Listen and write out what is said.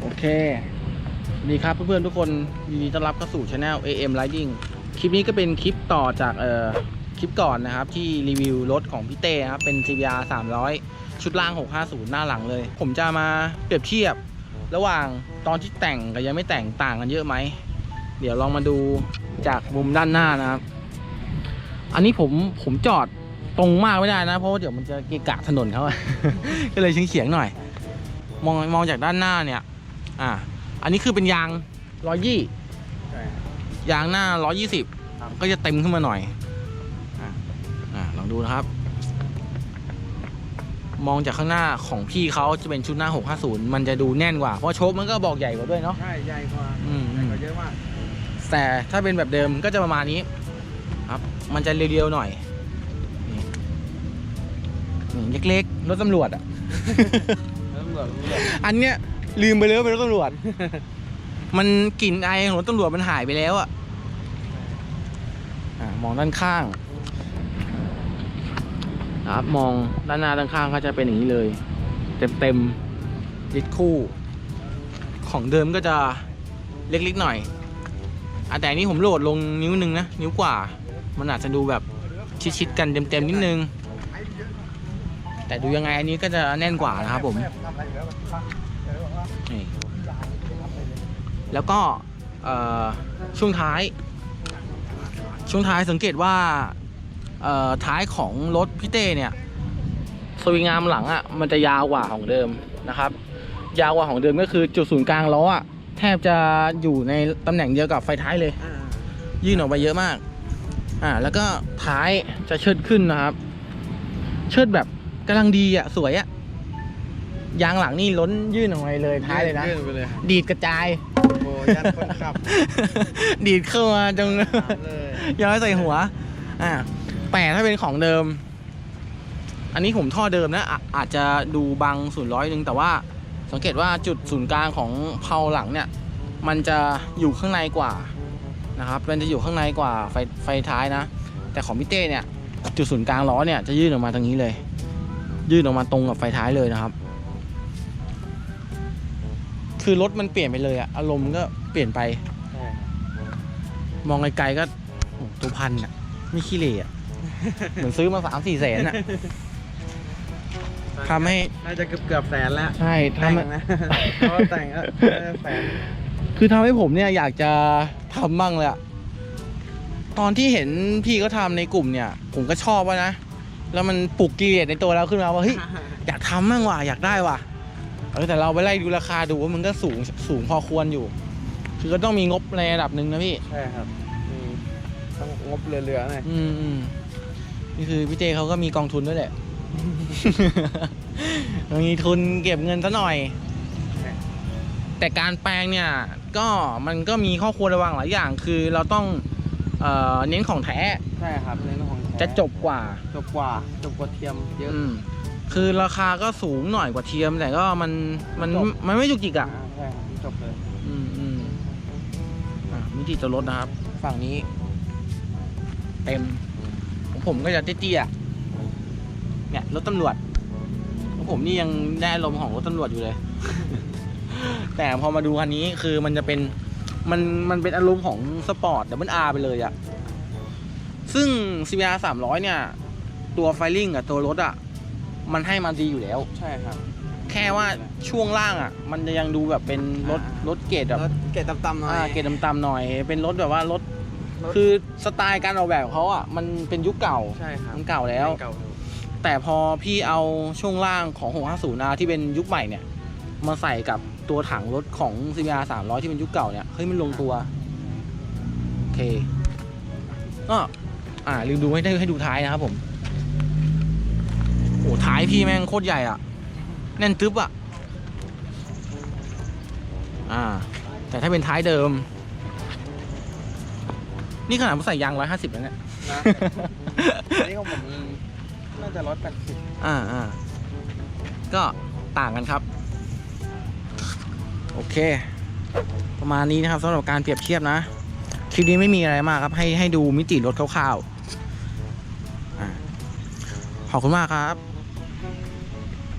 โอเค ดีครับเพื่อนๆทุกคนยินดีต้อนรับเข้าสู่ช anel AM Riding คลิปนี้ก็เป็นคลิปต่อจากเอ่อคลิปก่อนนะครับ ที่รีวิวรถของพี่เต้ครับ เป็น CBR 300 ชุดล่าง 650 หน้าหลังเลย ผมจะมาเปรียบเทียบ ระหว่างตอนที่แต่งกับยังไม่แต่งต่างกันเยอะไหม เดี๋ยวลองมาดูจากมุมด้านหน้านะครับ อันนี้ผมผมจอดตรงมากไม่ได้นะ เพราะว่าเดี๋ยวมันจะเกะกะถนนเขา ก็เลยเฉียงๆหน่อย มองมองจากด้านหน้าเนี่ย อ่า อันนี้คือเป็นยางร้อยยี่ใช่ยางหน้าร้อยยี่สิบครับก็จะเต็มขึ้นมาหน่อย อ่าอ่าลองดูนะครับ มองจากข้างหน้าของพี่เขาจะเป็นชุดหน้า 650 มันจะดูแน่นกว่า เพราะโชคมันก็บอกใหญ่กว่าด้วยเนาะ ใช่ใหญ่กว่าอืม ใหญ่กว่าเยอะมากแต่ถ้าเป็นแบบเดิมก็จะประมาณนี้ครับ มันจะเรียวๆหน่อยนี่นี่เล็กๆรถตำรวจอะ ตำรวจตำรวจอันเนี้ย ลืมไปเลยว่าเป็นรถตำรวจ มันกลิ่นไอของรถตำรวจมันหายไปแล้วอะอะมองด้านข้างนะครับมองด้านหน้าด้านข้างก็จะเป็นอย่างนี้เลย เต็มเต็มๆยึดคู่ ของเดิมก็จะเล็กๆหน่อยอะแต่อันนี้ผมโหลดลงนิ้วหนึ่งนะ นิ้วกว่า มันอาจจะดูแบบชิดๆกันเต็มๆนิดนึง แต่ดูยังไงอันนี้ก็จะแน่นกว่านะครับผม นี่แล้วก็ช่วงท้าย ช่วงท้ายสังเกตว่าท้ายของรถพี่เต้เนี่ยสวิงอาร์มหลังอะ่ะมันจะยาวกว่าของเดิมนะครับ ยาวกว่าของเดิมก็คือจุดศูนย์กลางล้ออะแทบจะอยู่ในตำแหน่งเดียวกับไฟท้ายเลย ยื่นออกไปเยอะมากอ่าแล้วก็ท้ายจะเชิดขึ้นนะครับ เชิดแบบกำลังดีอะสวยอะ ยางหลังนี่ล้นยื่นออกไปเลยท้ายเลยนะยื่นไปเลยครับดีดกระจายโบยันคนขับ ดีดเข้ามาจงถามเลย ย้อยใส่หัว อ่าแต่ถ้าเป็นของเดิม อันนี้ผมท่อเดิมนะอะอาจจะดูบางศูนย์ร้อยนึง แต่ว่าสังเกตว่าจุดศูนย์กลางของเพาหลังเนี่ย มันจะอยู่ข้างในกว่านะครับ มันจะอยู่ข้างในกว่าไฟไฟท้ายนะ แต่ของพี่เต้เนี่ย จุดศูนย์กลางล้อเนี่ยจะยื่นออกมาตรงนี้เลย ยื่นออกมาตรงกับไฟท้ายเลยนะครับ คือรถมันเปลี่ยนไปเลยอะอารมณ์ก็เปลี่ยนไป ใช่ครับมองไกลๆก็โอ้โหตัวพันอะไม่ขี้เหร่อะเหมือนซื้อมาสามสี่แสนอะทำให้น่าจะเกือบเกือบแสนแล้วใช่แต่ทำงให้ นะ เพราะว่าแต่งก็น่าจะแสนคือทำให้ผมเนี่ยอยากจะทำบ้างเลยอะตอนที่เห็นพี่เขาทำในกลุ่มเนี่ย ผมก็ชอบว่านะ แล้วมันปลุกกิเลสในตัวเราขึ้นมาว่าเฮ้ยอยากทำบ้างว่ะอยากได้ว่ะเออแต่เราไปไล่ดูราคาดูว่ามันก็สูงสูงพอควรอยู่ คือก็ต้องมีงบในระดับหนึ่งนะพี่ ใช่ครับอืมต้องงบเหลือๆหน่อยอืมอืมนี่คือพี่เจเขาก็มีกองทุนด้วยแหละ มีทุนเก็บเงินซะหน่อย แต่การแปลงเนี่ย ก็มันก็มีข้อควรระวังหลายอย่าง คือเราต้องเอ่อเน้นของแท้ ใช่ครับในเรื่องของแท้จะจบกว่า จบกว่าจบกว่าเทียมเยอะอืม คือราคาก็สูงหน่อยกว่าเทียม แต่ก็มันมันจบ มันไม่จุกจิกอะอ่าใช่ครับจบเลย อืมอืมอะมิติตัวรถนะครับ ฝั่งนี้ เต็มของผมก็จะเตี้ยๆเนี่ยรถตำรวจของผมนี่ยังได้ลมณ์ของรถตำรวจอยู่เลย แต่พอมาดูคันนี้คือมันจะเป็นมันมันเป็นอารมณ์ของสปอร์ตดับเบิลอาร์ไปเลยอะซึ่ง CBR 300 เนี่ย ตัวไฟลิ่งกับตัวรถอะ มันให้มาดีอยู่แล้ว ใช่ครับ แค่ว่าช่วงล่างอะมันจะยังดูแบบเป็นรถอ่ารถเกรดแบบรถเกรดต่ำๆหน่อย อ่าเกรดต่ำๆหน่อย เป็นรถแบบว่ารถรถ คือสไตล์การออกแบบของเขาอะมันเป็นยุคเก่า ใช่ครับมันเก่าแล้ว เก่าอยู่แต่พอพี่เอาช่วงล่างของ 650นะที่เป็นยุคใหม่เนี่ย มาใส่กับตัวถังรถของ CBR 300 ที่เป็นยุคเก่าเนี่ย เฮ้ย มันลงตัว โอเคก็อ่าลืมดูให้ได้ให้ดูท้ายนะครับผม โอ้ท้ายพี่แม่งโคตรใหญ่อะ แน่นตึ๊บอะ อ่า แต่ถ้าเป็นท้ายเดิม นี่ขนาดผมใส่ยาง150แล้วเนี่ยนะอันนี้ของผมน่าจะร้อยแปดสิบอ่าอ่าก็ต่างกันครับ โอเค ประมาณนี้นะครับสำหรับการเปรียบเทียบนะคลิปนี้ไม่มีอะไรมากครับ ให้ให้ดูมิติรถคร่าวๆอ่าขอบคุณมากครับ